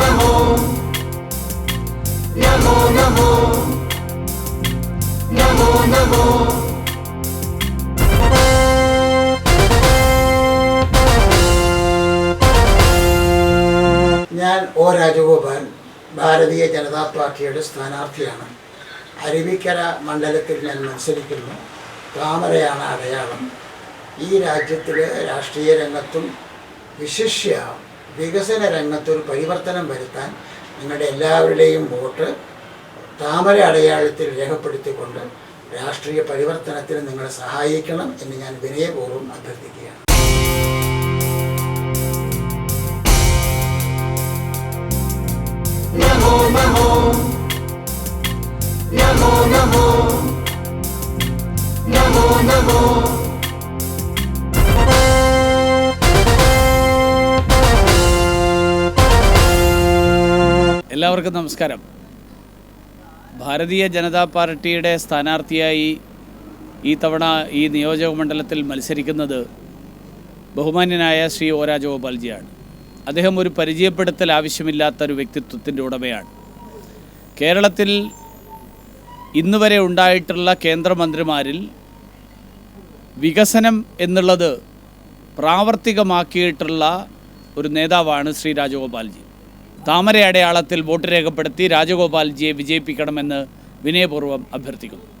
നമോ നമോ നമോ ഞാൻ ഒ രാജഗോപാൽ ഭാരതീയ ജനതാ പാർട്ടിയുടെ സ്ഥാനാർത്ഥിയാണ്. അരുവിക്കര മണ്ഡലത്തിൽ ഞാൻ മത്സരിക്കുന്നു. താമരയാണ് അടയാളം. ഈ രാജ്യത്തിലെ രാഷ്ട്രീയ രംഗത്തും വിശിഷ്യ വികസന രംഗത്തൊരു പരിവർത്തനം വരുത്താൻ നിങ്ങളുടെ എല്ലാവരുടെയും വോട്ട് താമര അടയാളത്തിൽ രേഖപ്പെടുത്തിക്കൊണ്ട് രാഷ്ട്രീയ പരിവർത്തനത്തിന് നിങ്ങളെ സഹായിക്കണം എന്ന് ഞാൻ വിനയപൂർവം അഭ്യർത്ഥിക്കുകയാണ്. നമോ നമോ. നമോ നമോ. നമോ നമോ. എല്ലാവർക്കും നമസ്കാരം. ഭാരതീയ ജനതാ പാർട്ടിയുടെ സ്ഥാനാർത്ഥിയായി ഈ തവണ ഈ നിയോജക മണ്ഡലത്തിൽ മത്സരിക്കുന്നത് ബഹുമാന്യനായ ശ്രീ ഒ രാജഗോപാൽജിയാണ്. അദ്ദേഹം ഒരു പരിചയപ്പെടുത്തൽ ആവശ്യമില്ലാത്ത ഒരു വ്യക്തിത്വത്തിന്റെ ഉടമയാണ്. കേരളത്തിൽ ഇന്നുവരെ ഉണ്ടായിട്ടുള്ള കേന്ദ്രമന്ത്രിമാരിൽ വികസനം എന്നുള്ളത് പ്രാവർത്തികമാക്കിയിട്ടുള്ള ഒരു നേതാവാണ് ശ്രീ രാജഗോപാൽജി. താമര അടയാളത്തിൽ വോട്ട് രേഖപ്പെടുത്തി രാജഗോപാൽജിയെ വിജയിപ്പിക്കണമെന്ന് വിനയപൂർവം അഭ്യർത്ഥിക്കുന്നു.